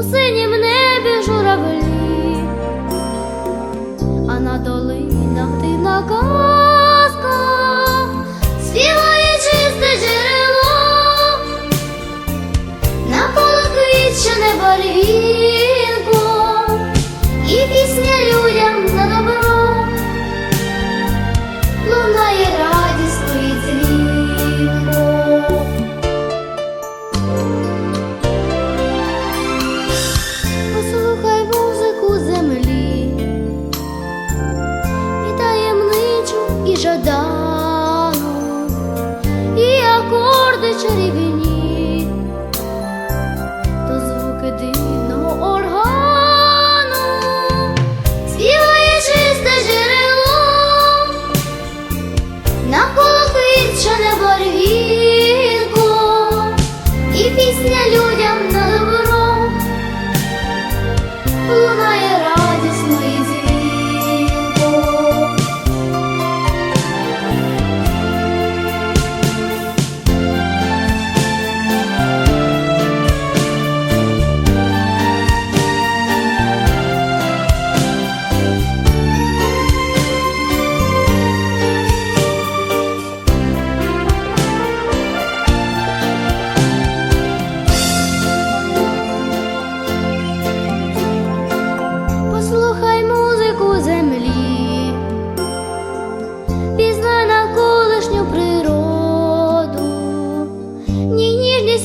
у синім небі журавлі, а на долинах дивна казка співає чисте джерело, на полах віче не болі. Çeri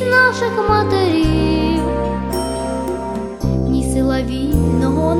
наших матерів, ні сила вільного